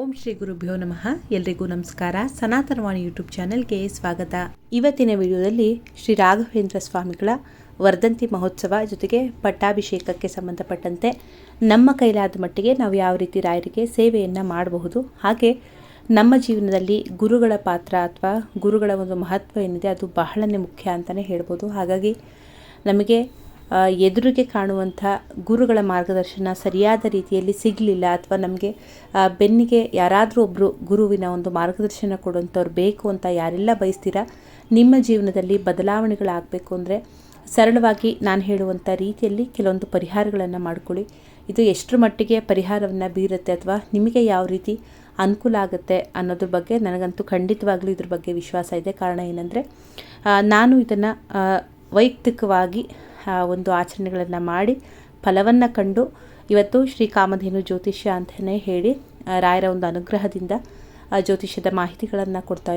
ಓಂ ಶ್ರೀ ಗುರುಭ್ಯೋ ನಮಃ. ಎಲ್ರಿಗೂ ನಮಸ್ಕಾರ. ಸನಾತನವಾಣಿ ಯೂಟ್ಯೂಬ್ ಚಾನೆಲ್ಗೆ ಸ್ವಾಗತ. ಇವತ್ತಿನ ವಿಡಿಯೋದಲ್ಲಿ ಶ್ರೀ ರಾಘವೇಂದ್ರ ಸ್ವಾಮಿಗಳ ವರ್ಧಂತಿ ಮಹೋತ್ಸವ ಜೊತೆಗೆ ಪಟ್ಟಾಭಿಷೇಕಕ್ಕೆ ಸಂಬಂಧಪಟ್ಟಂತೆ ನಮ್ಮ ಕೈಲಾದ ಮಟ್ಟಿಗೆ ನಾವು ಯಾವ ರೀತಿ ರಾಯರಿಗೆ ಸೇವೆಯನ್ನು ಮಾಡಬಹುದು, ಹಾಗೆ ನಮ್ಮ ಜೀವನದಲ್ಲಿ ಗುರುಗಳ ಪಾತ್ರ ಅಥವಾ ಗುರುಗಳ ಒಂದು ಮಹತ್ವ ಏನಿದೆ ಅದು ಬಹಳನೇ ಮುಖ್ಯ ಅಂತಲೇ ಹೇಳ್ಬೋದು. ಹಾಗಾಗಿ ನಮಗೆ ಎದುರಿಗೆ ಕಾಣುವಂಥ ಗುರುಗಳ ಮಾರ್ಗದರ್ಶನ ಸರಿಯಾದ ರೀತಿಯಲ್ಲಿ ಸಿಗಲಿಲ್ಲ ಅಥವಾ ನಮಗೆ ಬೆನ್ನಿಗೆ ಯಾರಾದರೂ ಒಬ್ಬರು ಗುರುವಿನ ಒಂದು ಮಾರ್ಗದರ್ಶನ ಕೊಡುವಂಥವ್ರು ಬೇಕು ಅಂತ ಯಾರೆಲ್ಲ ಬಯಸ್ತೀರಾ, ನಿಮ್ಮ ಜೀವನದಲ್ಲಿ ಬದಲಾವಣೆಗಳಾಗಬೇಕು ಅಂದರೆ ಸರಳವಾಗಿ ನಾನು ಹೇಳುವಂಥ ರೀತಿಯಲ್ಲಿ ಕೆಲವೊಂದು ಪರಿಹಾರಗಳನ್ನು ಮಾಡ್ಕೊಳ್ಳಿ. ಇದು ಎಷ್ಟರ ಮಟ್ಟಿಗೆ ಪರಿಹಾರವನ್ನು ಬೀರುತ್ತೆ ಅಥವಾ ನಿಮಗೆ ಯಾವ ರೀತಿ ಅನುಕೂಲ ಆಗುತ್ತೆ ಅನ್ನೋದ್ರ ಬಗ್ಗೆ ನನಗಂತೂ ಖಂಡಿತವಾಗ್ಲೂ ಇದ್ರ ಬಗ್ಗೆ ವಿಶ್ವಾಸ ಇದೆ. ಕಾರಣ ಏನಂದರೆ ನಾನು ಇದನ್ನು ವೈಯಕ್ತಿಕವಾಗಿ ಒಂದು ಆಚರಣೆಗಳನ್ನು ಮಾಡಿ ಫಲವನ್ನು ಕಂಡು ಇವತ್ತು ಶ್ರೀ ಕಾಮಧೇನು ಜ್ಯೋತಿಷ್ಯ ಅಂತಲೇ ಹೇಳಿ ರಾಯರ ಒಂದು ಅನುಗ್ರಹದಿಂದ ಜ್ಯೋತಿಷ್ಯದ ಮಾಹಿತಿಗಳನ್ನು ಕೊಡ್ತಾ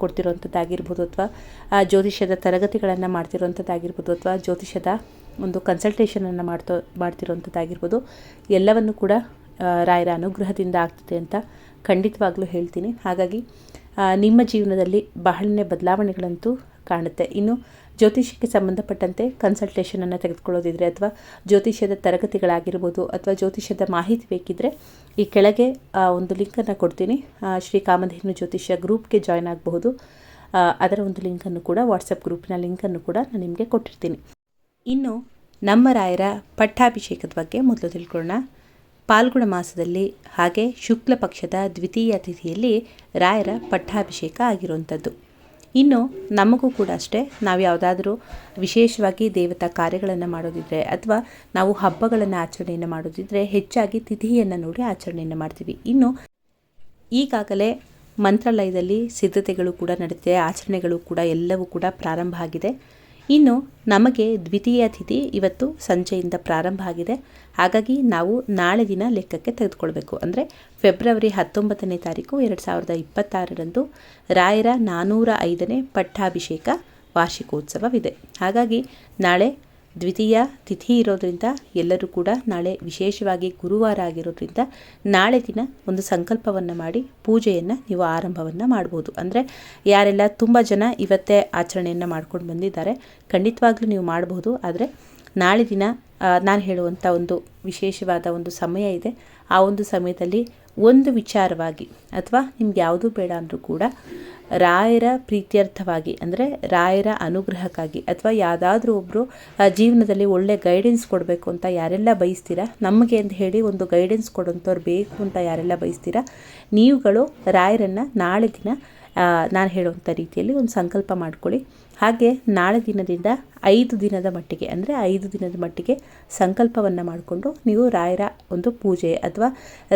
ಕೊಡ್ತಿರುವಂಥದ್ದಾಗಿರ್ಬೋದು ಅಥವಾ ಜ್ಯೋತಿಷ್ಯದ ತರಗತಿಗಳನ್ನು ಮಾಡ್ತಿರುವಂಥದ್ದಾಗಿರ್ಬೋದು ಅಥವಾ, ಜ್ಯೋತಿಷ್ಯದ ಒಂದು ಕನ್ಸಲ್ಟೇಷನನ್ನು ಮಾಡ್ತೋ ಮಾಡ್ತಿರುವಂಥದ್ದಾಗಿರ್ಬೋದು ಎಲ್ಲವನ್ನು ಕೂಡ ರಾಯರ ಅನುಗ್ರಹದಿಂದ ಆಗ್ತದೆ ಅಂತ ಖಂಡಿತವಾಗ್ಲೂ ಹೇಳ್ತೀನಿ. ಹಾಗಾಗಿ ನಿಮ್ಮ ಜೀವನದಲ್ಲಿ ಬಹಳನೇ ಬದಲಾವಣೆಗಳಂತೂ ಕಾಣುತ್ತೆ. ಇನ್ನು ಜ್ಯೋತಿಷ್ಯಕ್ಕೆ ಸಂಬಂಧಪಟ್ಟಂತೆ ಕನ್ಸಲ್ಟೇಷನನ್ನು ತೆಗೆದುಕೊಳ್ಳೋದಿದ್ರೆ ಅಥವಾ ಜ್ಯೋತಿಷ್ಯದ ತರಗತಿಗಳಾಗಿರ್ಬೋದು ಅಥವಾ ಜ್ಯೋತಿಷ್ಯದ ಮಾಹಿತಿ ಬೇಕಿದ್ದರೆ ಈ ಕೆಳಗೆ ಒಂದು ಲಿಂಕನ್ನು ಕೊಡ್ತೀನಿ. ಶ್ರೀ ಕಾಮಧೇನು ಜ್ಯೋತಿಷ್ಯ ಗ್ರೂಪ್ಗೆ ಜಾಯ್ನ್ ಆಗಬಹುದು. ಅದರ ಒಂದು ಲಿಂಕನ್ನು ಕೂಡ ವಾಟ್ಸಪ್ ಗ್ರೂಪ್ನ ಲಿಂಕನ್ನು ಕೂಡ ನಾನು ನಿಮಗೆ ಕೊಟ್ಟಿರ್ತೀನಿ. ಇನ್ನು ನಮ್ಮ ರಾಯರ ಪಟ್ಟಾಭಿಷೇಕದ ಬಗ್ಗೆ ಮೊದಲು ತಿಳ್ಕೊಳ್ಳೋಣ. ಪಾಲ್ಗುಣ ಮಾಸದಲ್ಲಿ ಹಾಗೆ ಶುಕ್ಲ ಪಕ್ಷದ ದ್ವಿತೀಯ ತಿಥಿಯಲ್ಲಿ ರಾಯರ ಪಟ್ಟಾಭಿಷೇಕ ಆಗಿರುವಂಥದ್ದು. ಇನ್ನು ನಮಗೂ ಕೂಡ ಅಷ್ಟೇ, ನಾವು ಯಾವುದಾದ್ರೂ ವಿಶೇಷವಾಗಿ ದೇವತಾ ಕಾರ್ಯಗಳನ್ನು ಮಾಡೋದಿದ್ರೆ ಅಥವಾ ನಾವು ಹಬ್ಬಗಳನ್ನು ಆಚರಣೆಯನ್ನು ಮಾಡೋದಿದ್ರೆ ಹೆಚ್ಚಾಗಿ ತಿಥಿಯನ್ನು ನೋಡಿ ಆಚರಣೆಯನ್ನು ಮಾಡ್ತೀವಿ. ಇನ್ನು ಈಗಾಗಲೇ ಮಂತ್ರಾಲಯದಲ್ಲಿ ಸಿದ್ಧತೆಗಳು ಕೂಡ ನಡೆದಿದೆ ಆಚರಣೆಗಳು ಕೂಡ ಎಲ್ಲವೂ ಕೂಡ ಪ್ರಾರಂಭ ಆಗಿದೆ. ಇನ್ನು ನಮಗೆ ದ್ವಿತೀಯ ತಿಥಿ ಇವತ್ತು ಸಂಜೆಯಿಂದ ಪ್ರಾರಂಭ ಆಗಿದೆ. ಹಾಗಾಗಿ ನಾವು ನಾಳೆ ದಿನ ಲೆಕ್ಕಕ್ಕೆ ತೆಗೆದುಕೊಳ್ಬೇಕು. ಅಂದರೆ ಫೆಬ್ರವರಿ ಹತ್ತೊಂಬತ್ತನೇ ತಾರೀಕು ಎರಡು ಸಾವಿರದ ಇಪ್ಪತ್ತಾರರಂದು ರಾಯರ ನಾನ್ನೂರ ಐದನೇ ಪಟ್ಟಾಭಿಷೇಕ ವಾರ್ಷಿಕೋತ್ಸವವಿದೆ. ಹಾಗಾಗಿ ನಾಳೆ ದ್ವಿತೀಯ ತಿಥಿ ಇರೋದ್ರಿಂದ ಎಲ್ಲರೂ ಕೂಡ ನಾಳೆ ವಿಶೇಷವಾಗಿ ಗುರುವಾರ ಆಗಿರೋದ್ರಿಂದ ನಾಳೆ ದಿನ ಒಂದು ಸಂಕಲ್ಪವನ್ನು ಮಾಡಿ ಪೂಜೆಯನ್ನು ನೀವು ಆರಂಭವನ್ನು ಮಾಡ್ಬೋದು. ಅಂದರೆ ಯಾರೆಲ್ಲ ತುಂಬ ಜನ ಇವತ್ತೇ ಆಚರಣೆಯನ್ನು ಮಾಡ್ಕೊಂಡು ಬಂದಿದ್ದಾರೆ, ಖಂಡಿತವಾಗ್ಲೂ ನೀವು ಮಾಡ್ಬೋದು. ಆದರೆ ನಾಳೆ ದಿನ ನಾನು ಹೇಳುವಂಥ ಒಂದು ವಿಶೇಷವಾದ ಒಂದು ಸಮಯ ಇದೆ. ಆ ಒಂದು ಸಮಯದಲ್ಲಿ ಒಂದು ವಿಚಾರವಾಗಿ, ಅಥವಾ ನಿಮ್ಗೆ ಯಾವುದೂ ಬೇಡ ಅಂದರೂ ಕೂಡ, ರಾಯರ ಪ್ರೀತ್ಯರ್ಥವಾಗಿ, ಅಂದರೆ ರಾಯರ ಅನುಗ್ರಹಕ್ಕಾಗಿ, ಅಥವಾ ಯಾವುದಾದ್ರೂ ಒಬ್ಬರು ಜೀವನದಲ್ಲಿ ಒಳ್ಳೆ ಗೈಡೆನ್ಸ್ ಕೊಡಬೇಕು ಅಂತ ಯಾರೆಲ್ಲ ಬಯಸ್ತೀರಾ? ನಮಗೆ ಅಂತ ಹೇಳಿ ಒಂದು ಗೈಡೆನ್ಸ್ ಕೊಡೋಂಥವ್ರು ಬೇಕು ಅಂತ ಯಾರೆಲ್ಲ ಬಯಸ್ತೀರಾ? ನೀವುಗಳು ರಾಯರನ್ನು ನಾಳೆ ದಿನ ನಾನು ಹೇಳುವಂಥ ರೀತಿಯಲ್ಲಿ ಒಂದು ಸಂಕಲ್ಪ ಮಾಡ್ಕೊಳ್ಳಿ. ಹಾಗೆ ನಾಳೆ ದಿನದಿಂದ ಐದು ದಿನದ ಮಟ್ಟಿಗೆ, ಅಂದರೆ ಐದು ದಿನದ ಮಟ್ಟಿಗೆ ಸಂಕಲ್ಪವನ್ನು ಮಾಡಿಕೊಂಡು ನೀವು ರಾಯರ ಒಂದು ಪೂಜೆ ಅಥವಾ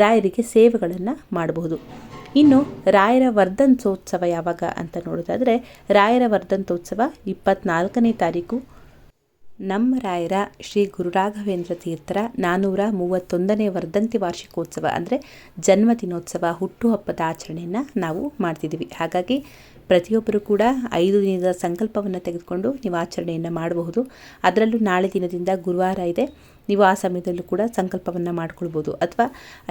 ರಾಯರಿಗೆ ಸೇವೆಗಳನ್ನು ಮಾಡಬಹುದು ಇನ್ನು ರಾಯರ ವರ್ಧಂತೋತ್ಸವ ಯಾವಾಗ ಅಂತ ನೋಡೋದಾದರೆ, ರಾಯರ ವರ್ಧಂತೋತ್ಸವ ಇಪ್ಪತ್ನಾಲ್ಕನೇ ತಾರೀಕು. ನಮ್ಮ ರಾಯರ ಶ್ರೀ ಗುರುರಾಘವೇಂದ್ರ ತೀರ್ಥರ ನಾನ್ನೂರ ಮೂವತ್ತೊಂದನೇ ವರ್ಧಂತಿ ವಾರ್ಷಿಕೋತ್ಸವ, ಅಂದರೆ ಜನ್ಮದಿನೋತ್ಸವ ಹುಟ್ಟುಹಬ್ಬದ ಆಚರಣೆಯನ್ನು ನಾವು ಮಾಡ್ತಿದ್ದೀವಿ. ಹಾಗಾಗಿ ಪ್ರತಿಯೊಬ್ಬರು ಕೂಡ ಐದು ದಿನದ ಸಂಕಲ್ಪವನ್ನು ತೆಗೆದುಕೊಂಡು ನೀವು ಆಚರಣೆಯನ್ನು ಮಾಡಬಹುದು. ಅದರಲ್ಲೂ ನಾಳೆ ದಿನದಿಂದ ಗುರುವಾರ ಇದೆ. ನೀವು ಆ ಸಮಯದಲ್ಲೂ ಕೂಡ ಸಂಕಲ್ಪವನ್ನು ಮಾಡ್ಕೊಳ್ಬೋದು ಅಥವಾ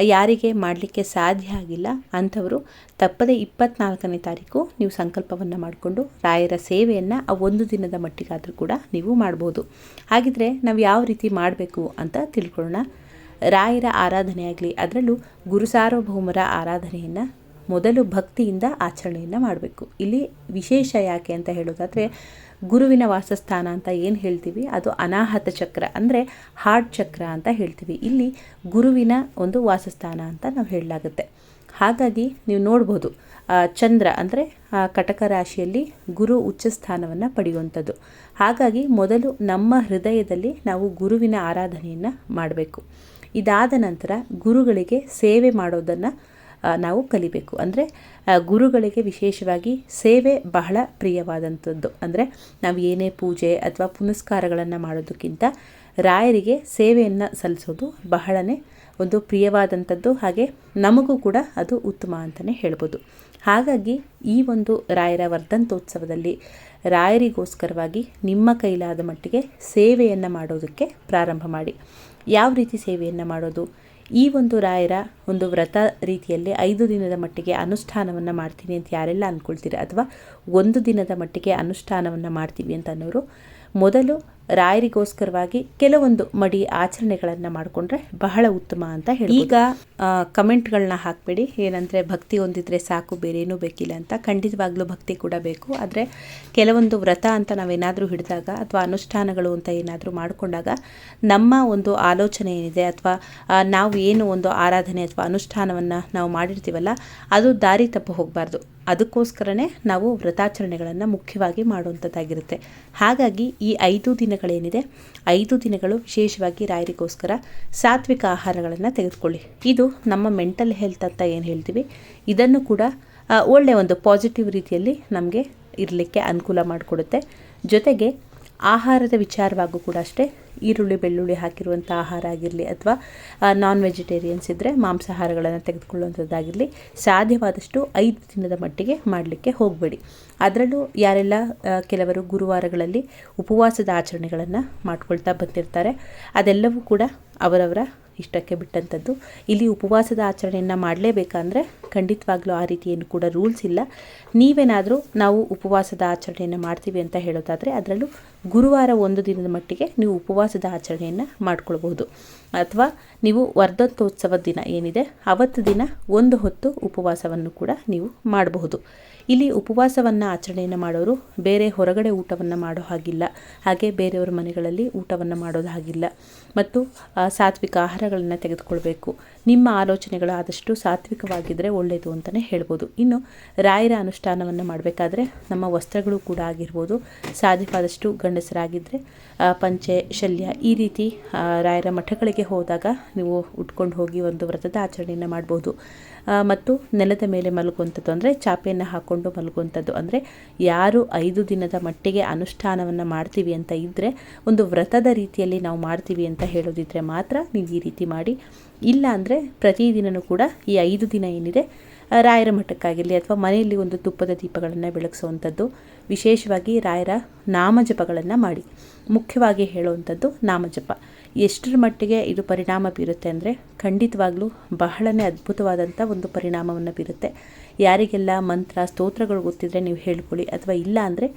ಯಾರಿಗೆ ಮಾಡಲಿಕ್ಕೆ ಸಾಧ್ಯ ಆಗಿಲ್ಲ ಅಂಥವರು ತಪ್ಪದೇ ಇಪ್ಪತ್ನಾಲ್ಕನೇ ತಾರೀಕು ನೀವು ಸಂಕಲ್ಪವನ್ನು ಮಾಡಿಕೊಂಡು ರಾಯರ ಸೇವೆಯನ್ನು ಆ ಒಂದು ದಿನದ ಮಟ್ಟಿಗಾದರೂ ಕೂಡ ನೀವು ಮಾಡ್ಬೋದು ಹಾಗಿದ್ರೆ ನಾವು ಯಾವ ರೀತಿ ಮಾಡಬೇಕು ಅಂತ ತಿಳ್ಕೊಳ್ಳೋಣ. ರಾಯರ ಆರಾಧನೆ ಆಗಲಿ ಅದರಲ್ಲೂ ಗುರು ಸಾರ್ವಭೌಮರ ಆರಾಧನೆಯನ್ನು ಮೊದಲು ಭಕ್ತಿಯಿಂದ ಆಚರಣೆಯನ್ನು ಮಾಡಬೇಕು. ಇಲ್ಲಿ ವಿಶೇಷ ಯಾಕೆ ಅಂತ ಹೇಳೋದಾದರೆ, ಗುರುವಿನ ವಾಸಸ್ಥಾನ ಅಂತ ಏನು ಹೇಳ್ತೀವಿ? ಅದು ಅನಾಹತ ಚಕ್ರ ಅಂದರೆ ಹಾರ್ಟ್ ಚಕ್ರ ಅಂತ ಹೇಳ್ತೀವಿ. ಇಲ್ಲಿ ಗುರುವಿನ ಒಂದು ವಾಸಸ್ಥಾನ ಅಂತ ನಾವು ಹೇಳಲಾಗುತ್ತೆ. ಹಾಗಾಗಿ ನೀವು ನೋಡ್ಬೋದು ಚಂದ್ರ ಅಂದರೆ ಕಟಕ ರಾಶಿಯಲ್ಲಿ ಗುರು ಉಚ್ಚ ಸ್ಥಾನವನ್ನು ಪಡೆಯುವಂಥದ್ದು. ಹಾಗಾಗಿ ಮೊದಲು ನಮ್ಮ ಹೃದಯದಲ್ಲಿ ನಾವು ಗುರುವಿನ ಆರಾಧನೆಯನ್ನು ಮಾಡಬೇಕು. ಇದಾದ ನಂತರ ಗುರುಗಳಿಗೆ ಸೇವೆ ಮಾಡೋದನ್ನು ನಾವು ಕಲಿಬೇಕು. ಅಂದರೆ ಗುರುಗಳಿಗೆ ವಿಶೇಷವಾಗಿ ಸೇವೆ ಬಹಳ ಪ್ರಿಯವಾದಂಥದ್ದು. ಅಂದರೆ, ನಾವು ಏನೇ ಪೂಜೆ ಅಥವಾ ಪುನಸ್ಕಾರಗಳನ್ನು ಮಾಡೋದಕ್ಕಿಂತ ರಾಯರಿಗೆ ಸೇವೆಯನ್ನು ಸಲ್ಲಿಸೋದು ಬಹಳನೇ ಒಂದು ಪ್ರಿಯವಾದಂಥದ್ದು. ಹಾಗೆ ನಮಗೂ ಕೂಡ ಅದು ಉತ್ತಮ ಅಂತಲೇ ಹೇಳ್ಬೋದು. ಹಾಗಾಗಿ ಈ ಒಂದು ರಾಯರ ವರ್ಧಂತೋತ್ಸವದಲ್ಲಿ ರಾಯರಿಗೋಸ್ಕರವಾಗಿ ನಿಮ್ಮ ಕೈಲಾದ ಮಟ್ಟಿಗೆ ಸೇವೆಯನ್ನು ಮಾಡೋದಕ್ಕೆ ಪ್ರಾರಂಭ ಮಾಡಿ. ಯಾವ ರೀತಿ ಸೇವೆಯನ್ನು ಮಾಡೋದು? ಈ ಒಂದು ರಾಯರ ಒಂದು ವ್ರತ ರೀತಿಯಲ್ಲಿ ಐದು ದಿನದ ಮಟ್ಟಿಗೆ ಅನುಷ್ಠಾನವನ್ನು ಮಾಡ್ತೀನಿ ಅಂತ ಯಾರೆಲ್ಲ ಅಂದ್ಕೊಳ್ತೀರಿ ಅಥವಾ ಒಂದು ದಿನದ ಮಟ್ಟಿಗೆ ಅನುಷ್ಠಾನವನ್ನು ಮಾಡ್ತೀವಿ ಅಂತ ಅನ್ನೋರು, ಮೊದಲು ರಾಯರಿಗೋಸ್ಕರವಾಗಿ ಕೆಲವೊಂದು ಮಡಿ ಆಚರಣೆಗಳನ್ನು ಮಾಡಿಕೊಂಡ್ರೆ ಬಹಳ ಉತ್ತಮ ಅಂತ ಹೇಳಿ ಈಗ ಕಮೆಂಟ್ಗಳನ್ನ ಹಾಕಬೇಡಿ. ಏನಂದರೆ, ಭಕ್ತಿ ಹೊಂದಿದ್ರೆ ಸಾಕು, ಬೇರೇನೂ ಬೇಕಿಲ್ಲ ಅಂತ. ಖಂಡಿತವಾಗ್ಲೂ ಭಕ್ತಿ ಕೂಡ ಬೇಕು. ಆದರೆ, ಕೆಲವೊಂದು ವ್ರತ ಅಂತ ನಾವೇನಾದರೂ ಹಿಡಿದಾಗ ಅಥವಾ ಅನುಷ್ಠಾನಗಳು ಅಂತ ಏನಾದರೂ ಮಾಡಿಕೊಂಡಾಗ ನಮ್ಮ ಒಂದು ಆಲೋಚನೆ ಏನಿದೆ ಅಥವಾ ನಾವು ಏನು ಒಂದು ಆರಾಧನೆ ಅಥವಾ ಅನುಷ್ಠಾನವನ್ನು ನಾವು ಮಾಡಿರ್ತೀವಲ್ಲ, ಅದು ದಾರಿ ತಪ್ಪು ಹೋಗಬಾರ್ದು. ಅದಕ್ಕೋಸ್ಕರನೇ ನಾವು ವ್ರತಾಚರಣೆಗಳನ್ನು ಮುಖ್ಯವಾಗಿ ಮಾಡುವಂಥದ್ದಾಗಿರುತ್ತೆ. ಹಾಗಾಗಿ ಈ ಐದು ದಿನಗಳೇನಿದೆ? ಐದು ದಿನಗಳು ವಿಶೇಷವಾಗಿ ರಾಯರಿಗೋಸ್ಕರ ಸಾತ್ವಿಕ ಆಹಾರಗಳನ್ನು ತೆಗೆದುಕೊಳ್ಳಿ. ಇದು ನಮ್ಮ ಮೆಂಟಲ್ ಹೆಲ್ತ್ ಅಂತ ಏನು ಹೇಳ್ತೀವಿ? ಇದನ್ನು ಕೂಡ ಒಳ್ಳೆಯ ಒಂದು ಪಾಸಿಟಿವ್ ರೀತಿಯಲ್ಲಿ ನಮಗೆ ಇರಲಿಕ್ಕೆ ಅನುಕೂಲ ಮಾಡಿಕೊಡುತ್ತೆ. ಜೊತೆಗೆ ಆಹಾರದ ವಿಚಾರವಾಗೂ ಕೂಡ ಅಷ್ಟೇ, ಈರುಳ್ಳಿ, ಬೆಳ್ಳುಳ್ಳಿ ಹಾಕಿರುವಂಥ ಆಹಾರ ಆಗಿರಲಿ ಅಥವಾ ನಾನ್ ವೆಜಿಟೇರಿಯನ್ಸ್ ಇದ್ದರೆ ಮಾಂಸಾಹಾರಗಳನ್ನು ತೆಗೆದುಕೊಳ್ಳುವಂಥದ್ದಾಗಿರಲಿ, ಸಾಧ್ಯವಾದಷ್ಟು ಐದು ದಿನದ ಮಟ್ಟಿಗೆ ಮಾಡಲಿಕ್ಕೆ ಹೋಗಬೇಡಿ. ಅದರಲ್ಲೂ ಯಾರೆಲ್ಲ ಕೆಲವರು ಗುರುವಾರಗಳಲ್ಲಿ ಉಪವಾಸದ ಆಚರಣೆಗಳನ್ನು ಮಾಡ್ಕೊಳ್ತಾ ಬಂದಿರ್ತಾರೆ, ಅದೆಲ್ಲವೂ ಕೂಡ ಅವರವರ ಇಷ್ಟಕ್ಕೆ ಬಿಟ್ಟಂಥದ್ದು. ಇಲ್ಲಿ ಉಪವಾಸದ ಆಚರಣೆಯನ್ನು ಮಾಡಲೇಬೇಕಂದ್ರೆ ಖಂಡಿತವಾಗ್ಲೂ ಆ ರೀತಿ ಕೂಡ ರೂಲ್ಸ್ ಇಲ್ಲ. ನೀವೇನಾದರೂ ನಾವು ಉಪವಾಸದ ಆಚರಣೆಯನ್ನು ಮಾಡ್ತೀವಿ ಅಂತ ಹೇಳೋದಾದರೆ ಅದರಲ್ಲೂ ಗುರುವಾರ ಒಂದು ದಿನದ ಮಟ್ಟಿಗೆ ನೀವು ಉಪವಾಸದ ಆಚರಣೆಯನ್ನು ಮಾಡ್ಕೊಳ್ಬಹುದು. ಅಥವಾ ನೀವು ವರ್ಧಂತೋತ್ಸವ ದಿನ ಏನಿದೆ, ಅವತ್ತು ದಿನ ಒಂದು ಹೊತ್ತು ಉಪವಾಸವನ್ನು ಕೂಡ ನೀವು ಮಾಡಬಹುದು. ಇಲ್ಲಿ ಉಪವಾಸವನ್ನು ಆಚರಣೆಯನ್ನು ಮಾಡೋರು ಬೇರೆ ಹೊರಗಡೆ ಊಟವನ್ನು ಮಾಡೋ ಹಾಗಿಲ್ಲ. ಹಾಗೆ ಬೇರೆಯವರ ಮನೆಗಳಲ್ಲಿ ಊಟವನ್ನು ಮಾಡೋದು ಹಾಗಿಲ್ಲ. ಮತ್ತು ಸಾತ್ವಿಕ ಆಹಾರಗಳನ್ನು ತೆಗೆದುಕೊಳ್ಬೇಕು. ನಿಮ್ಮ ಆಲೋಚನೆಗಳು ಆದಷ್ಟು ಸಾತ್ವಿಕವಾಗಿದ್ದರೆ ಒಳ್ಳೆಯದು ಅಂತಲೇ ಹೇಳ್ಬೋದು. ಇನ್ನು, ರಾಯರ ಅನುಷ್ಠಾನವನ್ನು ಮಾಡಬೇಕಾದ್ರೆ ನಮ್ಮ ವಸ್ತ್ರಗಳು ಕೂಡ ಆಗಿರ್ಬೋದು. ಸಾಧ್ಯವಾದಷ್ಟು ಗಂಡಸರಾಗಿದ್ದರೆ ಪಂಚೆ, ಶಲ್ಯ ಈ ರೀತಿ ರಾಯರ ಮಠಗಳಿಗೆ ಹೋದಾಗ ನೀವು ಉಟ್ಕೊಂಡು ಹೋಗಿ ಒಂದು ವ್ರತದ ಆಚರಣೆಯನ್ನು ಮಾಡ್ಬೋದು. ಮತ್ತು ನೆಲದ ಮೇಲೆ ಮಲಗುವಂಥದ್ದು ಅಂದರೆ ಚಾಪೆಯನ್ನು ಹಾಕ್ಕೊಂಡು ಮಲಗುವಂಥದ್ದು. ಅಂದರೆ ಯಾರು ಐದು ದಿನದ ಮಟ್ಟಿಗೆ ಅನುಷ್ಠಾನವನ್ನು ಮಾಡ್ತೀವಿ ಅಂತ ಇದ್ದರೆ ಒಂದು ವ್ರತದ ರೀತಿಯಲ್ಲಿ ನಾವು ಮಾಡ್ತೀವಿ ಅಂತ ಹೇಳೋದಿದ್ರೆ ಮಾತ್ರ ನೀವು ಈ ರೀತಿ ಮಾಡಿ. ಇಲ್ಲ ಅಂದರೆ ಪ್ರತಿದಿನವೂ ಕೂಡ ಈ ಐದು ದಿನ ಏನಿದೆ ರಾಯರ ಮಠಕ್ಕಾಗಿರಲಿ ಅಥವಾ ಮನೆಯಲ್ಲಿ ಒಂದು ತುಪ್ಪದ ದೀಪಗಳನ್ನು ಬೆಳಗಿಸುವಂಥದ್ದು. ವಿಶೇಷವಾಗಿ ರಾಯರ ನಾಮಜಪಗಳನ್ನು ಮಾಡಿ. ಮುಖ್ಯವಾಗಿ ಹೇಳುವಂಥದ್ದು ನಾಮಜಪ. ಎಷ್ಟರ ಮಟ್ಟಿಗೆ ಇದು ಪರಿಣಾಮ ಬೀರುತ್ತೆ ಅಂದರೆ ಖಂಡಿತವಾಗ್ಲೂ ಬಹಳನೇ ಅದ್ಭುತವಾದಂಥ ಒಂದು ಪರಿಣಾಮವನ್ನು ಬೀರುತ್ತೆ. ಯಾರಿಗೆಲ್ಲ ಮಂತ್ರ, ಸ್ತೋತ್ರಗಳು ಗೊತ್ತಿದ್ರೆ ನೀವು ಹೇಳ್ಕೊಳ್ಳಿ. ಅಥವಾ ಇಲ್ಲ ಅಂದರೆ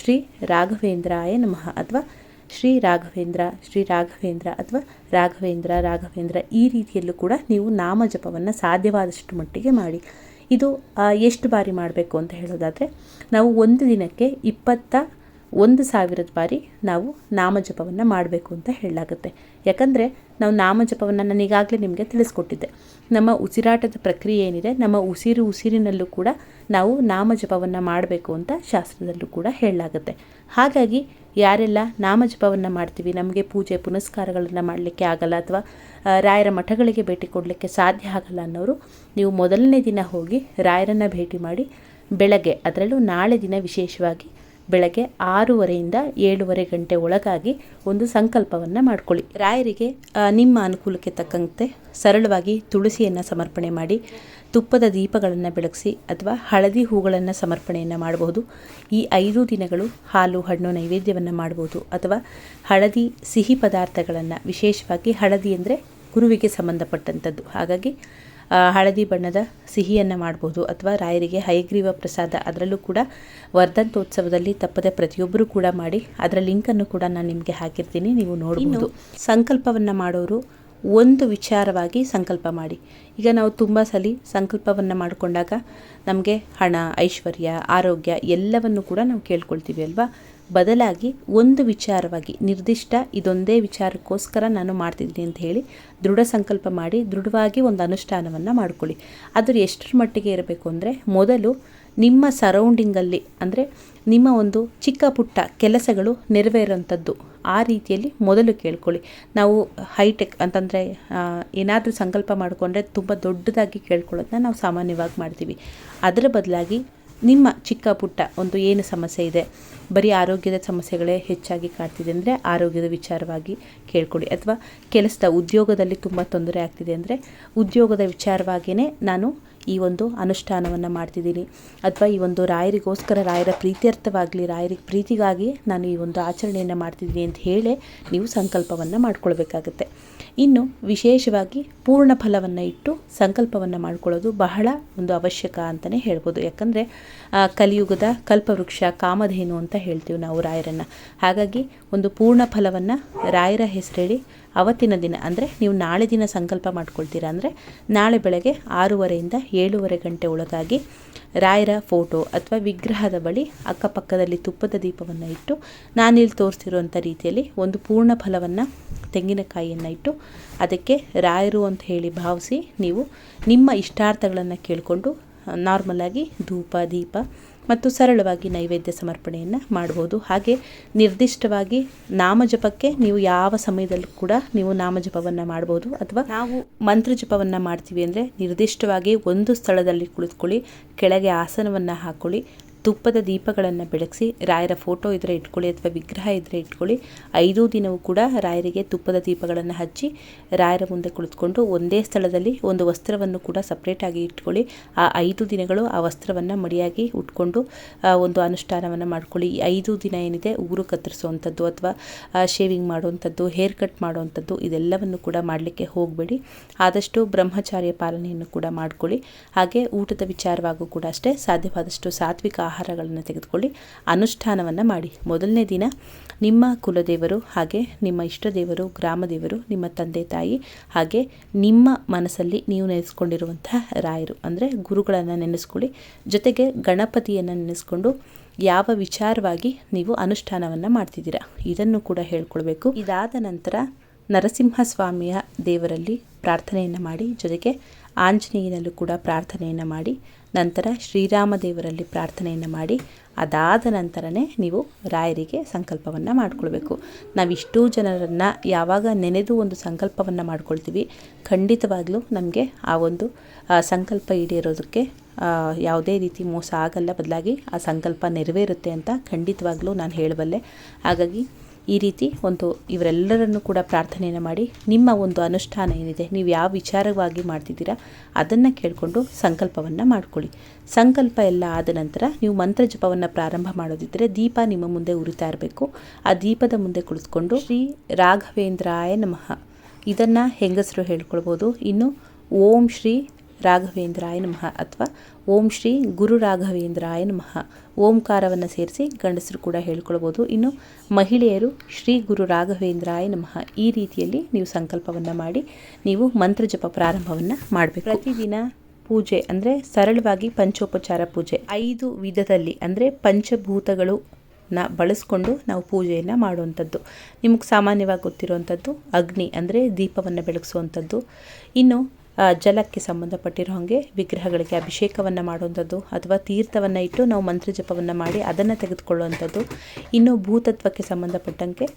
ಶ್ರೀ ರಾಘವೇಂದ್ರಾಯ ನಮಃ ಅಥವಾ ಶ್ರೀ ರಾಘವೇಂದ್ರ ಶ್ರೀ ರಾಘವೇಂದ್ರ ಅಥವಾ ರಾಘವೇಂದ್ರ ರಾಘವೇಂದ್ರ ಈ ರೀತಿಯಲ್ಲೂ ಕೂಡ ನೀವು ನಾಮ ಜಪವನ್ನು ಸಾಧ್ಯವಾದಷ್ಟು ಮಟ್ಟಿಗೆ ಮಾಡಿ. ಇದು ಎಷ್ಟು ಬಾರಿ ಮಾಡಬೇಕು ಅಂತ ಹೇಳೋದಾದರೆ, ನಾವು ಒಂದು ದಿನಕ್ಕೆ ಇಪ್ಪತ್ತ ಒಂದು ಸಾವಿರದ ಬಾರಿ ನಾವು ನಾಮಜಪವನ್ನು ಮಾಡಬೇಕು ಅಂತ ಹೇಳಲಾಗುತ್ತೆ. ಯಾಕಂದರೆ ನಾವು ನಾಮಜಪವನ್ನು ನಾನು ಈಗಾಗಲೇ ನಿಮಗೆ ತಿಳಿಸ್ಕೊಟ್ಟಿದ್ದೆ. ನಮ್ಮ ಉಸಿರಾಟದ ಪ್ರಕ್ರಿಯೆ ಏನಿದೆ, ನಮ್ಮ ಉಸಿರು ಉಸಿರಿನಲ್ಲೂ ಕೂಡ ನಾವು ನಾಮಜಪವನ್ನು ಮಾಡಬೇಕು ಅಂತ ಶಾಸ್ತ್ರದಲ್ಲೂ ಕೂಡ ಹೇಳಲಾಗುತ್ತೆ. ಹಾಗಾಗಿ ಯಾರೆಲ್ಲ ನಾಮಜಪವನ್ನು ಮಾಡ್ತೀವಿ, ನಮಗೆ ಪೂಜೆ ಪುನಸ್ಕಾರಗಳನ್ನು ಮಾಡಲಿಕ್ಕೆ ಆಗಲ್ಲ ಅಥವಾ ರಾಯರ ಮಠಗಳಿಗೆ ಭೇಟಿ ಕೊಡಲಿಕ್ಕೆ ಸಾಧ್ಯ ಆಗಲ್ಲ ಅನ್ನೋರು, ನೀವು ಮೊದಲನೇ ದಿನ ಹೋಗಿ ರಾಯರನ್ನು ಭೇಟಿ ಮಾಡಿ ಬೆಳಗ್ಗೆ, ಅದರಲ್ಲೂ ನಾಳೆ ದಿನ ವಿಶೇಷವಾಗಿ ಬೆಳಗ್ಗೆ ಆರೂವರೆಯಿಂದ ಏಳುವರೆ ಗಂಟೆ ಒಳಗಾಗಿ ಒಂದು ಸಂಕಲ್ಪವನ್ನು ಮಾಡ್ಕೊಳ್ಳಿ. ರಾಯರಿಗೆ ನಿಮ್ಮ ಅನುಕೂಲಕ್ಕೆ ತಕ್ಕಂತೆ ಸರಳವಾಗಿ ತುಳಸಿಯನ್ನು ಸಮರ್ಪಣೆ ಮಾಡಿ, ತುಪ್ಪದ ದೀಪಗಳನ್ನು ಬೆಳಗಿಸಿ ಅಥವಾ ಹಳದಿ ಹೂಗಳನ್ನು ಸಮರ್ಪಣೆಯನ್ನು ಮಾಡಬಹುದು ಈ ಐದು ದಿನಗಳು ಹಾಲು, ಹಣ್ಣು ನೈವೇದ್ಯವನ್ನು ಮಾಡಬಹುದು ಅಥವಾ ಹಳದಿ ಸಿಹಿ ಪದಾರ್ಥಗಳನ್ನು ವಿಶೇಷವಾಗಿ ಹಳದಿ ಅಂದರೆ ಗುರುವಿಗೆ ಸಂಬಂಧಪಟ್ಟಂಥದ್ದು ಹಾಗಾಗಿ ಹಳದಿ ಬಣ್ಣದ ಸಿಹಿಯನ್ನು ಮಾಡ್ಬೋದು ಅಥವಾ ರಾಯರಿಗೆ ಹೈಗ್ರೀವ ಪ್ರಸಾದ ಅದರಲ್ಲೂ ಕೂಡ ವರ್ಧಂತೋತ್ಸವದಲ್ಲಿ ತಪ್ಪದೆ ಪ್ರತಿಯೊಬ್ಬರೂ ಕೂಡ ಮಾಡಿ ಅದರ ಲಿಂಕನ್ನು ಕೂಡ ನಾನು ನಿಮಗೆ ಹಾಕಿರ್ತೀನಿ ನೀವು ನೋಡ್ಬೋದು. ಸಂಕಲ್ಪವನ್ನು ಮಾಡೋರು ಒಂದು ವಿಚಾರವಾಗಿ ಸಂಕಲ್ಪ ಮಾಡಿ. ಈಗ ನಾವು ತುಂಬ ಸಲ ಸಂಕಲ್ಪವನ್ನು ಮಾಡಿಕೊಂಡಾಗ ನಮಗೆ ಹಣ ಐಶ್ವರ್ಯ ಆರೋಗ್ಯ ಎಲ್ಲವನ್ನು ಕೂಡ ನಾವು ಕೇಳ್ಕೊಳ್ತೀವಿ ಅಲ್ವಾ? ಬದಲಾಗಿ ಒಂದು ವಿಚಾರವಾಗಿ ನಿರ್ದಿಷ್ಟ ಇದೊಂದೇ ವಿಚಾರಕ್ಕೋಸ್ಕರ ನಾನು ಮಾಡ್ತಿದ್ದೀನಿ ಅಂತ ಹೇಳಿ ದೃಢ ಸಂಕಲ್ಪ ಮಾಡಿ ದೃಢವಾಗಿ ಒಂದು ಅನುಷ್ಠಾನವನ್ನು ಮಾಡ್ಕೊಳ್ಳಿ. ಅದು ಎಷ್ಟರ ಮಟ್ಟಿಗೆ ಇರಬೇಕು ಅಂದರೆ ಮೊದಲು ನಿಮ್ಮ ಸರೌಂಡಿಂಗಲ್ಲಿ ಅಂದರೆ ನಿಮ್ಮ ಒಂದು ಚಿಕ್ಕ ಪುಟ್ಟ ಕೆಲಸಗಳು ನೆರವೇರುವಂಥದ್ದು ಆ ರೀತಿಯಲ್ಲಿ ಮೊದಲು ಕೇಳ್ಕೊಳ್ಳಿ. ನಾವು ಹೈಟೆಕ್ ಅಂತಂದರೆ ಏನಾದರೂ ಸಂಕಲ್ಪ ಮಾಡಿಕೊಂಡ್ರೆ ತುಂಬ ದೊಡ್ಡದಾಗಿ ಕೇಳ್ಕೊಳ್ಳೋದನ್ನ ನಾವು ಸಾಮಾನ್ಯವಾಗಿ ಮಾಡ್ತೀವಿ. ಅದರ ಬದಲಾಗಿ ನಿಮ್ಮ ಚಿಕ್ಕ ಪುಟ್ಟ ಒಂದು ಏನು ಸಮಸ್ಯೆ ಇದೆ, ಬರೀ ಆರೋಗ್ಯದ ಸಮಸ್ಯೆಗಳೇ ಹೆಚ್ಚಾಗಿ ಕಾಡ್ತಿದೆ ಅಂದರೆ ಆರೋಗ್ಯದ ವಿಚಾರವಾಗಿ ಕೇಳ್ಕೊಳ್ಳಿ. ಅಥವಾ ಕೆಲಸದ ಉದ್ಯೋಗದಲ್ಲಿ ತುಂಬ ತೊಂದರೆ ಆಗ್ತಿದೆ ಅಂದರೆ ಉದ್ಯೋಗದ ವಿಚಾರವಾಗಿಯೇ ನಾನು ಈ ಒಂದು ಅನುಷ್ಠಾನವನ್ನು ಮಾಡ್ತಿದ್ದೀನಿ. ಅಥವಾ ಈ ಒಂದು ರಾಯರಿಗೋಸ್ಕರ ರಾಯರ ಪ್ರೀತ್ಯರ್ಥವಾಗಲಿ ರಾಯರಿಗೆ ಪ್ರೀತಿಗಾಗಿ ನಾನು ಈ ಒಂದು ಆಚರಣೆಯನ್ನು ಮಾಡ್ತಿದ್ದೀನಿ ಅಂತ ಹೇಳಿ ನೀವು ಸಂಕಲ್ಪವನ್ನು ಮಾಡ್ಕೊಳ್ಬೇಕಾಗತ್ತೆ. ಇನ್ನು ವಿಶೇಷವಾಗಿ ಪೂರ್ಣ ಫಲವನ್ನು ಇಟ್ಟು ಸಂಕಲ್ಪವನ್ನು ಮಾಡಿಕೊಳ್ಳೋದು ಬಹಳ ಒಂದು ಅವಶ್ಯಕ ಅಂತಲೇ ಹೇಳ್ಬೋದು. ಯಾಕಂದರೆ ಕಲಿಯುಗದ ಕಲ್ಪವೃಕ್ಷ, ಕಾಮಧೇನು ಅಂತ ಹೇಳ್ತೀವಿ ನಾವು ರಾಯರನ್ನು. ಹಾಗಾಗಿ ಒಂದು ಪೂರ್ಣ ಫಲವನ್ನು ರಾಯರ ಹೆಸರೇಳಿ ಅವತ್ತಿನ ದಿನ, ಅಂದರೆ ನೀವು ನಾಳೆ ದಿನ ಸಂಕಲ್ಪ ಮಾಡ್ಕೊಳ್ತೀರಾ ಅಂದರೆ ನಾಳೆ ಬೆಳಗ್ಗೆ ಆರೂವರೆಯಿಂದ ಏಳುವರೆ ಗಂಟೆ ಒಳಗಾಗಿ ರಾಯರ ಫೋಟೋ ಅಥವಾ ವಿಗ್ರಹದ ಬಳಿ ಅಕ್ಕಪಕ್ಕದಲ್ಲಿ ತುಪ್ಪದ ದೀಪವನ್ನು ಇಟ್ಟು, ನಾನಿಲ್ಲಿ ತೋರಿಸಿರುವಂಥ ರೀತಿಯಲ್ಲಿ ಒಂದು ಪೂರ್ಣ ಫಲವನ್ನು ತೆಂಗಿನಕಾಯಿಯನ್ನು ಇಟ್ಟು, ಅದಕ್ಕೆ ರಾಯರು ಅಂತ ಹೇಳಿ ಭಾವಿಸಿ ನೀವು ನಿಮ್ಮ ಇಷ್ಟಾರ್ಥಗಳನ್ನು ಕೇಳಿಕೊಂಡು ನಾರ್ಮಲಾಗಿ ಧೂಪ, ದೀಪ ಮತ್ತು ಸರಳವಾಗಿ ನೈವೇದ್ಯ ಸಮರ್ಪಣೆಯನ್ನು ಮಾಡ್ಬೋದು. ಹಾಗೆ ನಿರ್ದಿಷ್ಟವಾಗಿ ನಾಮಜಪಕ್ಕೆ ನೀವು ಯಾವ ಸಮಯದಲ್ಲೂ ಕೂಡ ನೀವು ನಾಮಜಪವನ್ನು ಮಾಡ್ಬೋದು ಅಥವಾ ನಾವು ಮಂತ್ರಜಪವನ್ನು ಮಾಡ್ತೀವಿ ಅಂದರೆ ನಿರ್ದಿಷ್ಟವಾಗಿ ಒಂದು ಸ್ಥಳದಲ್ಲಿ ಕುಳಿತುಕೊಳ್ಳಿ ಕೆಳಗೆ ಆಸನವನ್ನು ಹಾಕ್ಕೊಳ್ಳಿ ತುಪ್ಪದ ದೀಪಗಳನ್ನು ಬೆಳಗಿಸಿ ರಾಯರ ಫೋಟೋ ಇದ್ದರೆ ಇಟ್ಕೊಳ್ಳಿ ಅಥವಾ ವಿಗ್ರಹ ಇದ್ದರೆ ಇಟ್ಕೊಳ್ಳಿ. ಐದು ದಿನವೂ ಕೂಡ ರಾಯರಿಗೆ ತುಪ್ಪದ ದೀಪಗಳನ್ನು ಹಚ್ಚಿ ರಾಯರ ಮುಂದೆ ಕುಳಿತುಕೊಂಡು ಒಂದೇ ಸ್ಥಳದಲ್ಲಿ ಒಂದು ವಸ್ತ್ರವನ್ನು ಕೂಡ ಸಪ್ರೇಟಾಗಿ ಇಟ್ಕೊಳ್ಳಿ. ಆ ಐದು ದಿನಗಳು ಆ ವಸ್ತ್ರವನ್ನು ಮಡಿಯಾಗಿ ಉಟ್ಕೊಂಡು ಒಂದು ಅನುಷ್ಠಾನವನ್ನು ಮಾಡ್ಕೊಳ್ಳಿ. ಈ ಐದು ದಿನ ಏನಿದೆ? ಉಗುರು ಕತ್ತರಿಸುವಂಥದ್ದು ಅಥವಾ ಶೇವಿಂಗ್ ಮಾಡುವಂಥದ್ದು ಹೇರ್ ಕಟ್ ಮಾಡುವಂಥದ್ದು ಇದೆಲ್ಲವನ್ನು ಕೂಡ ಮಾಡಲಿಕ್ಕೆ ಹೋಗಬೇಡಿ. ಆದಷ್ಟು ಬ್ರಹ್ಮಚಾರ್ಯ ಪಾಲನೆಯನ್ನು ಕೂಡ ಮಾಡ್ಕೊಳ್ಳಿ. ಹಾಗೆ ಊಟದ ವಿಚಾರವಾಗೂ ಕೂಡ ಅಷ್ಟೇ, ಸಾಧ್ಯವಾದಷ್ಟು ಸಾತ್ವಿಕ ಆಹಾರಗಳನ್ನು ತೆಗೆದುಕೊಳ್ಳಿ, ಅನುಷ್ಠಾನವನ್ನು ಮಾಡಿ. ಮೊದಲನೇ ದಿನ ನಿಮ್ಮ ಕುಲದೇವರು ಹಾಗೆ ನಿಮ್ಮ ಇಷ್ಟ ದೇವರು ಗ್ರಾಮ ದೇವರು ನಿಮ್ಮ ತಂದೆ, ತಾಯಿ ಹಾಗೆ ನಿಮ್ಮ ಮನಸ್ಸಲ್ಲಿ ನೀವು ನೆನೆಸ್ಕೊಂಡಿರುವಂತಹ ರಾಯರು, ಅಂದರೆ ಗುರುಗಳನ್ನು ನೆನೆಸ್ಕೊಳ್ಳಿ. ಜೊತೆಗೆ ಗಣಪತಿಯನ್ನು ನೆನೆಸ್ಕೊಂಡು ಯಾವ ವಿಚಾರವಾಗಿ ನೀವು ಅನುಷ್ಠಾನವನ್ನು ಮಾಡ್ತಿದ್ದೀರಾ, ಇದನ್ನು ಕೂಡ ಹೇಳ್ಕೊಳ್ಬೇಕು. ಇದಾದ ನಂತರ ನರಸಿಂಹಸ್ವಾಮಿಯ ದೇವರಲ್ಲಿ ಪ್ರಾರ್ಥನೆಯನ್ನು ಮಾಡಿ, ಜೊತೆಗೆ ಆಂಜನೇಯನಲ್ಲೂ ಕೂಡ ಪ್ರಾರ್ಥನೆಯನ್ನು ಮಾಡಿ ನಂತರ ಶ್ರೀರಾಮದೇವರಲ್ಲಿ ಪ್ರಾರ್ಥನೆಯನ್ನು ಮಾಡಿ, ಅದಾದ ನಂತರನೇ ನೀವು ರಾಯರಿಗೆ ಸಂಕಲ್ಪವನ್ನು ಮಾಡಿಕೊಳ್ಬೇಕು. ನಾವಿಷ್ಟೂ ಜನರನ್ನು ಯಾವಾಗ ನೆನೆದು ಒಂದು ಸಂಕಲ್ಪವನ್ನು ಮಾಡ್ಕೊಳ್ತೀವಿ, ಖಂಡಿತವಾಗ್ಲೂ ನಮಗೆ ಆ ಒಂದು ಸಂಕಲ್ಪ ಈಡೇರೋದಕ್ಕೆ ಯಾವುದೇ ರೀತಿ ಮೋಸ ಆಗಲ್ಲ, ಬದಲಾಗಿ ಆ ಸಂಕಲ್ಪ ನೆರವೇರುತ್ತೆ ಅಂತ ಖಂಡಿತವಾಗ್ಲೂ ನಾನು ಹೇಳಬಲ್ಲೆ ಹಾಗಾಗಿ ಈ ರೀತಿ ಒಂದು ಇವರೆಲ್ಲರನ್ನು ಕೂಡ ಪ್ರಾರ್ಥನೆಯನ್ನು ಮಾಡಿ ನಿಮ್ಮ ಒಂದು ಅನುಷ್ಠಾನ ಏನಿದೆ, ನೀವು ಯಾವ ವಿಚಾರವಾಗಿ ಮಾಡ್ತಿದ್ದೀರಾ ಅದನ್ನು ಕೇಳಿಕೊಂಡು ಸಂಕಲ್ಪವನ್ನು ಮಾಡ್ಕೊಳ್ಳಿ. ಸಂಕಲ್ಪ ಎಲ್ಲ ಆದ ನಂತರ ನೀವು ಮಂತ್ರ ಜಪವನ್ನು ಪ್ರಾರಂಭ ಮಾಡೋದಿದ್ದರೆ ದೀಪ ನಿಮ್ಮ ಮುಂದೆ ಉರಿತಾ ಇರಬೇಕು. ಆ ದೀಪದ ಮುಂದೆ ಕುಳಿತುಕೊಂಡು ಶ್ರೀ ರಾಘವೇಂದ್ರಾಯ ನಮಃ. ಇದನ್ನು ಹೆಂಗಸರು ಹೇಳ್ಕೊಳ್ಬೋದು. ಇನ್ನು ಓಂ ಶ್ರೀ ರಾಘವೇಂದ್ರಾಯ ನಮಃ ಅಥವಾ ಓಂ ಶ್ರೀ ಗುರು ರಾಘವೇಂದ್ರಾಯ ನಮಃ. ಓಂಕಾರವನ್ನು ಸೇರಿಸಿ ಗಂಡಸರು ಕೂಡ ಹೇಳ್ಕೊಳ್ಬೋದು. ಇನ್ನು ಮಹಿಳೆಯರು ಶ್ರೀ ಗುರು ರಾಘವೇಂದ್ರಾಯ ನಮಃ ಈ ರೀತಿಯಲ್ಲಿ ನೀವು ಸಂಕಲ್ಪವನ್ನು ಮಾಡಿ ನೀವು ಮಂತ್ರ ಜಪ ಪ್ರಾರಂಭವನ್ನು ಮಾಡಬೇಕು. ಪ್ರತಿದಿನ ಪೂಜೆ ಅಂದರೆ ಸರಳವಾಗಿ ಪಂಚೋಪಚಾರ ಪೂಜೆ. ಐದು ವಿಧದಲ್ಲಿ ಅಂದರೆ ಪಂಚಭೂತಗಳು ನ ಬಳಸ್ಕೊಂಡು ನಾವು ಪೂಜೆಯನ್ನು ಮಾಡುವಂಥದ್ದು. ನಿಮಗೆ ಸಾಮಾನ್ಯವಾಗಿ ಗೊತ್ತಿರುವಂಥದ್ದು ಅಗ್ನಿ ಅಂದರೆ ದೀಪವನ್ನು ಬೆಳಗಿಸುವಂಥದ್ದು. ಇನ್ನು ಜಲಕ್ಕೆ ಸಂಬಂಧಪಟ್ಟಿರೋ ಹಾಗೆ ವಿಗ್ರಹಗಳಿಗೆ ಅಭಿಷೇಕವನ್ನು ಮಾಡುವಂಥದ್ದು ಅಥವಾ ತೀರ್ಥವನ್ನು ಇಟ್ಟು ನಾವು ಮಂತ್ರ ಜಪವನ್ನು ಮಾಡಿ ಅದನ್ನು ತೆಗೆದುಕೊಳ್ಳುವಂಥದ್ದು. ಇನ್ನು ಭೂತತ್ವಕ್ಕೆ ಸಂಬಂಧಪಟ್ಟಂಗೆ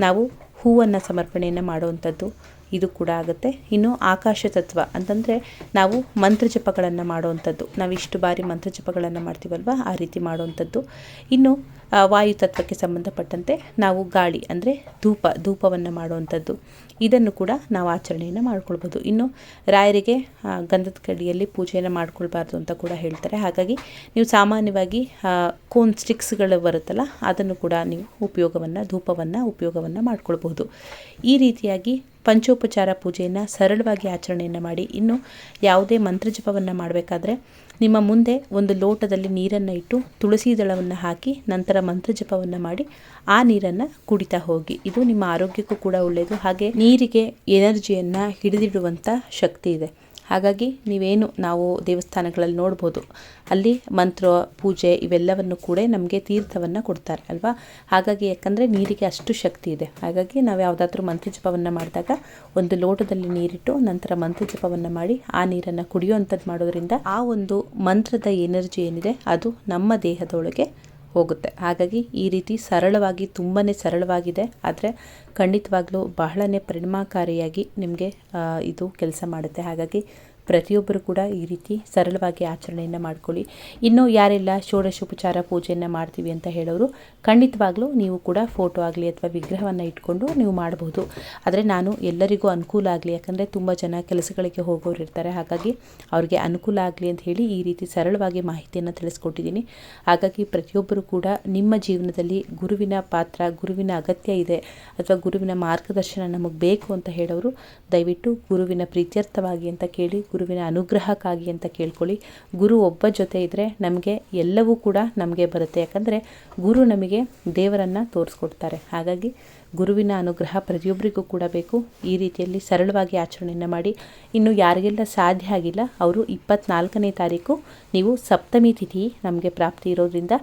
ನಾವು ಹೂವನ್ನು ಸಮರ್ಪಣೆಯನ್ನು ಮಾಡುವಂಥದ್ದು. ಇದು ಕೂಡ ಆಗುತ್ತೆ. ಇನ್ನು ಆಕಾಶ ತತ್ವ ಅಂತಂದರೆ ನಾವು ಮಂತ್ರಜಪಗಳನ್ನು ಮಾಡುವಂಥದ್ದು ನಾವು ಇಷ್ಟು ಬಾರಿ ಮಂತ್ರಜಪಗಳನ್ನು ಮಾಡ್ತೀವಲ್ವ? ಆ ರೀತಿ ಮಾಡುವಂಥದ್ದು ಇನ್ನು ವಾಯು ತತ್ವಕ್ಕೆ ಸಂಬಂಧಪಟ್ಟಂತೆ ನಾವು ಗಾಳಿ ಅಂದರೆ ಧೂಪ, ಧೂಪವನ್ನು ಮಾಡುವಂಥದ್ದು ಇದನ್ನು ಕೂಡ ನಾವು ಆಚರಣೆಯನ್ನು ಮಾಡ್ಕೊಳ್ಬೋದು. ಇನ್ನು ರಾಯರಿಗೆ ಗಂಧದ ಕಡಿಯಲ್ಲಿ ಪೂಜೆಯನ್ನು ಮಾಡ್ಕೊಳ್ಬಾರ್ದು ಅಂತ ಕೂಡ ಹೇಳ್ತಾರೆ. ಹಾಗಾಗಿ ನೀವು ಸಾಮಾನ್ಯವಾಗಿ ಕೋನ್ ಸ್ಟಿಕ್ಸ್ಗಳು ಬರುತ್ತಲ್ಲ, ಅದನ್ನು ಕೂಡ ನೀವು ಉಪಯೋಗವನ್ನು, ಧೂಪವನ್ನು ಉಪಯೋಗವನ್ನು ಮಾಡ್ಕೊಳ್ಬೋದು. ಈ ರೀತಿಯಾಗಿ ಪಂಚೋಪಚಾರ ಪೂಜೆಯನ್ನು ಸರಳವಾಗಿ ಆಚರಣೆಯನ್ನು ಮಾಡಿ. ಇನ್ನು ಯಾವುದೇ ಮಂತ್ರಜಪವನ್ನು ಮಾಡಬೇಕಾದ್ರೆ ನಿಮ್ಮ ಮುಂದೆ ಒಂದು ಲೋಟದಲ್ಲಿ ನೀರನ್ನು ಇಟ್ಟು ತುಳಸಿ ದಳವನ್ನು ಹಾಕಿ ನಂತರ ಮಂತ್ರಜಪವನ್ನು ಮಾಡಿ ಆ ನೀರನ್ನು ಕುಡಿತಾ ಹೋಗಿ. ಇದು ನಿಮ್ಮ ಆರೋಗ್ಯಕ್ಕೂ ಕೂಡ ಒಳ್ಳೆಯದು ಹಾಗೆ ನೀರಿಗೆ ಎನರ್ಜಿಯನ್ನು ಹಿಡಿದಿಡುವಂಥ ಶಕ್ತಿ ಇದೆ. ಹಾಗಾಗಿ ನೀವೇನು ನಾವು ದೇವಸ್ಥಾನಗಳಲ್ಲಿ ನೋಡ್ಬೋದು, ಅಲ್ಲಿ ಮಂತ್ರ, ಪೂಜೆ ಇವೆಲ್ಲವನ್ನು ಕೂಡ ನಮಗೆ ತೀರ್ಥವನ್ನು ಕೊಡ್ತಾರೆ ಅಲ್ವಾ? ಹಾಗಾಗಿ ಯಾಕಂದರೆ ನೀರಿಗೆ ಅಷ್ಟು ಶಕ್ತಿ ಇದೆ. ಹಾಗಾಗಿ ನಾವು ಯಾವುದಾದ್ರೂ ಮಂತ್ರ ಜಪವನ್ನು ಮಾಡಿದಾಗ ಒಂದು ಲೋಟದಲ್ಲಿ ನೀರಿಟ್ಟು ನಂತರ ಮಂತ್ರ ಜಪವನ್ನು ಮಾಡಿ ಆ ನೀರನ್ನು ಕುಡಿಯುವಂಥದ್ದು ಮಾಡೋದ್ರಿಂದ ಆ ಒಂದು ಮಂತ್ರದ ಎನರ್ಜಿ ಏನಿದೆ, ಅದು ನಮ್ಮ ದೇಹದೊಳಗೆ ಹೋಗುತ್ತೆ. ಹಾಗಾಗಿ ಈ ರೀತಿ ಸರಳವಾಗಿ ತುಂಬಾ ಸರಳವಾಗಿದೆ. ಆದರೆ ಖಂಡಿತವಾಗ್ಲೂ ಬಹಳನೇ ಪರಿಣಾಮಕಾರಿಯಾಗಿ ನಿಮಗೆ ಇದು ಕೆಲಸ ಮಾಡುತ್ತೆ. ಹಾಗಾಗಿ ಪ್ರತಿಯೊಬ್ಬರು ಕೂಡ ಈ ರೀತಿ ಸರಳವಾಗಿ ಆಚರಣೆಯನ್ನು ಮಾಡ್ಕೊಳ್ಳಿ. ಇನ್ನು ಯಾರೆಲ್ಲ ಷೋಡಶೋಪಚಾರ ಪೂಜೆಯನ್ನು ಮಾಡ್ತೀವಿ ಅಂತ ಹೇಳೋರು, ಖಂಡಿತವಾಗ್ಲೂ ನೀವು ಕೂಡ ಫೋಟೋ ಆಗಲಿ ಅಥವಾ ವಿಗ್ರಹವನ್ನು ಇಟ್ಕೊಂಡು ನೀವು ಮಾಡಬಹುದು. ಆದರೆ ನಾನು ಎಲ್ಲರಿಗೂ ಅನುಕೂಲ ಆಗಲಿ, ಯಾಕಂದರೆ ತುಂಬ ಜನ ಕೆಲಸಗಳಿಗೆ ಹೋಗೋರು ಇರ್ತಾರೆ. ಹಾಗಾಗಿ ಅವ್ರಿಗೆ ಅನುಕೂಲ ಆಗಲಿ ಅಂತ ಹೇಳಿ ಈ ರೀತಿ ಸರಳವಾಗಿ ಮಾಹಿತಿಯನ್ನು ತಿಳಿಸ್ಕೊಟ್ಟಿದ್ದೀನಿ. ಹಾಗಾಗಿ ಪ್ರತಿಯೊಬ್ಬರು ಕೂಡ ನಿಮ್ಮ ಜೀವನದಲ್ಲಿ ಗುರುವಿನ ಪಾತ್ರ, ಗುರುವಿನ ಅಗತ್ಯ ಇದೆ ಅಥವಾ ಗುರುವಿನ ಮಾರ್ಗದರ್ಶನ ನಮಗೆ ಬೇಕು ಅಂತ ಹೇಳೋರು, ದಯವಿಟ್ಟು ಗುರುವಿನ ಪ್ರೀತ್ಯರ್ಥವಾಗಿ ಅಂತ ಕೇಳಿ ಗುರುವಿನ ಅನುಗ್ರಹಕ್ಕಾಗಿ ಅಂತ ಕೇಳ್ಕೊಳ್ಳಿ. ಗುರು ಒಬ್ಬ ಜೊತೆ ಇದ್ದರೆ ನಮಗೆ ಎಲ್ಲವೂ ಕೂಡ ನಮಗೆ ಬರುತ್ತೆ. ಯಾಕಂದರೆ ಗುರು ನಮಗೆ ದೇವರನ್ನು ತೋರಿಸ್ಕೊಡ್ತಾರೆ. ಹಾಗಾಗಿ ಗುರುವಿನ ಅನುಗ್ರಹ ಪ್ರತಿಯೊಬ್ಬರಿಗೂ ಕೂಡ ಬೇಕು. ಈ ರೀತಿಯಲ್ಲಿ ಸರಳವಾಗಿ ಆಚರಣೆಯನ್ನು ಮಾಡಿ. ಇನ್ನು ಯಾರಿಗೆಲ್ಲ ಸಾಧ್ಯ ಆಗಿಲ್ಲ, ಅವರು ಇಪ್ಪತ್ನಾಲ್ಕನೇ ತಾರೀಕು ನೀವು ಸಪ್ತಮಿ ತಿಥಿ ನಮಗೆ ಪ್ರಾಪ್ತಿ ಇರೋದ್ರಿಂದ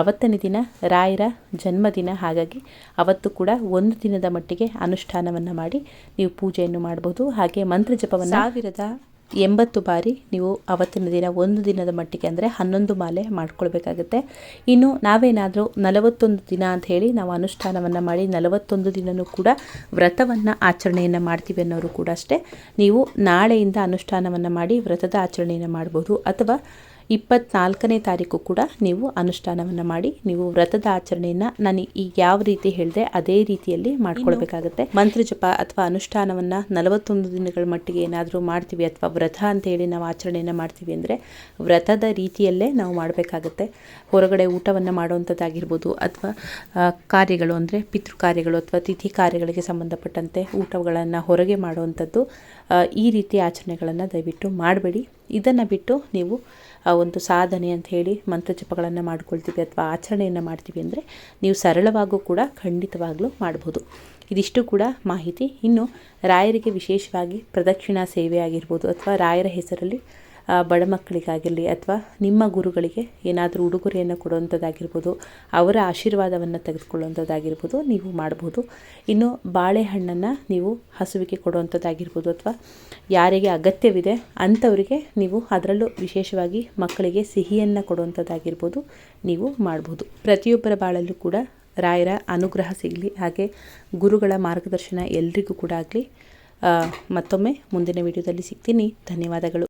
ಅವತ್ತನೇ ದಿನ ರಾಯರ ಜನ್ಮದಿನ. ಹಾಗಾಗಿ ಅವತ್ತು ಕೂಡ ಒಂದು ದಿನದ ಮಟ್ಟಿಗೆ ಅನುಷ್ಠಾನವನ್ನು ಮಾಡಿ ನೀವು ಪೂಜೆಯನ್ನು ಮಾಡಬಹುದು ಹಾಗೆ ಮಂತ್ರ ಜಪವನ್ನು ಸಾವಿರದ ಎಂಬತ್ತು ಬಾರಿ ನೀವು ಅವತ್ತಿನ ದಿನ ಒಂದು ದಿನದ ಮಟ್ಟಿಗೆ ಅಂದರೆ ಹನ್ನೊಂದು ಮಾಲೆ ಮಾಡ್ಕೊಳ್ಬೇಕಾಗುತ್ತೆ. ಇನ್ನು ನಾವೇನಾದರೂ ನಲವತ್ತೊಂದು ದಿನ ಅಂತ ಹೇಳಿ ನಾವು ಅನುಷ್ಠಾನವನ್ನು ಮಾಡಿ ನಲವತ್ತೊಂದು ದಿನವೂ ಕೂಡ ವ್ರತವನ್ನು ಆಚರಣೆಯನ್ನು ಮಾಡ್ತೀವಿ ಅನ್ನೋರು ಕೂಡ ಅಷ್ಟೇ. ನೀವು ನಾಳೆಯಿಂದ ಅನುಷ್ಠಾನವನ್ನು ಮಾಡಿ ವ್ರತದ ಆಚರಣೆಯನ್ನು ಮಾಡ್ಬೋದು ಅಥವಾ ಇಪ್ಪತ್ನಾಲ್ಕನೇ ತಾರೀಕು ಕೂಡ ನೀವು ಅನುಷ್ಠಾನವನ್ನು ಮಾಡಿ ನೀವು ವ್ರತದ ಆಚರಣೆಯನ್ನು ನಾನು ಈಗ ಯಾವ ರೀತಿ ಹೇಳಿದೆ ಅದೇ ರೀತಿಯಲ್ಲಿ ಮಾಡ್ಕೊಳ್ಬೇಕಾಗುತ್ತೆ. ಮಂತ್ರ ಜಪ ಅಥವಾ ಅನುಷ್ಠಾನವನ್ನು ನಲವತ್ತೊಂದು ದಿನಗಳ ಮಟ್ಟಿಗೆ ಏನಾದರೂ ಮಾಡ್ತೀವಿ ಅಥವಾ ವ್ರತ ಅಂತ ಹೇಳಿ ನಾವು ಆಚರಣೆಯನ್ನು ಮಾಡ್ತೀವಿ ಅಂದರೆ ವ್ರತದ ರೀತಿಯಲ್ಲೇ ನಾವು ಮಾಡಬೇಕಾಗುತ್ತೆ. ಹೊರಗಡೆ ಊಟವನ್ನು ಮಾಡುವಂಥದ್ದಾಗಿರ್ಬೋದು ಅಥವಾ ಕಾರ್ಯಗಳು ಅಂದರೆ ಪಿತೃ ಕಾರ್ಯಗಳು ಅಥವಾ ತಿಥಿ ಕಾರ್ಯಗಳಿಗೆ ಸಂಬಂಧಪಟ್ಟಂತೆ ಊಟಗಳನ್ನು ಹೊರಗೆ ಮಾಡುವಂಥದ್ದು ಈ ರೀತಿ ಆಚರಣೆಗಳನ್ನು ದಯವಿಟ್ಟು ಮಾಡಬೇಡಿ. ಇದನ್ನು ಬಿಟ್ಟು ನೀವು ಒಂದು ಸಾಧನೆ ಅಂತ ಹೇಳಿ ಮಂತ್ರ ಜಪಗಳನ್ನು ಮಾಡ್ಕೊಳ್ತೀವಿ ಅಥವಾ ಆಚರಣೆಯನ್ನು ಮಾಡ್ತೀವಿ ಅಂದರೆ ನೀವು ಸರಳವಾಗೂ ಕೂಡ ಖಂಡಿತವಾಗ್ಲೂ ಮಾಡ್ಬೋದು. ಇದಿಷ್ಟು ಕೂಡ ಮಾಹಿತಿ. ಇನ್ನು ರಾಯರಿಗೆ ವಿಶೇಷವಾಗಿ ಪ್ರದಕ್ಷಿಣಾ ಸೇವೆ ಆಗಿರ್ಬೋದು ಅಥವಾ ರಾಯರ ಹೆಸರಲ್ಲಿ ಬಡ ಮಕ್ಕಳಿಗಾಗಿರಲಿ ಅಥವಾ ನಿಮ್ಮ ಗುರುಗಳಿಗೆ ಏನಾದರೂ ಉಡುಗೊರೆಯನ್ನು ಕೊಡುವಂಥದ್ದಾಗಿರ್ಬೋದು, ಅವರ ಆಶೀರ್ವಾದವನ್ನು ತೆಗೆದುಕೊಳ್ಳುವಂಥದ್ದಾಗಿರ್ಬೋದು ನೀವು ಮಾಡ್ಬೋದು. ಇನ್ನು ಬಾಳೆಹಣ್ಣನ್ನು ನೀವು ಹಸುವಿಗೆ ಕೊಡುವಂಥದ್ದಾಗಿರ್ಬೋದು ಅಥವಾ ಯಾರಿಗೆ ಅಗತ್ಯವಿದೆ ಅಂಥವರಿಗೆ ನೀವು ಅದರಲ್ಲೂ ವಿಶೇಷವಾಗಿ ಮಕ್ಕಳಿಗೆ ಸಿಹಿಯನ್ನು ಕೊಡುವಂಥದ್ದಾಗಿರ್ಬೋದು ನೀವು ಮಾಡ್ಬೋದು. ಪ್ರತಿಯೊಬ್ಬರ ಬಾಳಲ್ಲೂ ಕೂಡ ರಾಯರ ಅನುಗ್ರಹ ಸಿಗಲಿ, ಹಾಗೆ ಗುರುಗಳ ಮಾರ್ಗದರ್ಶನ ಎಲ್ರಿಗೂ ಕೂಡ ಆಗಲಿ. ಮತ್ತೊಮ್ಮೆ ಮುಂದಿನ ವಿಡಿಯೋದಲ್ಲಿ ಸಿಗ್ತೀನಿ. ಧನ್ಯವಾದಗಳು.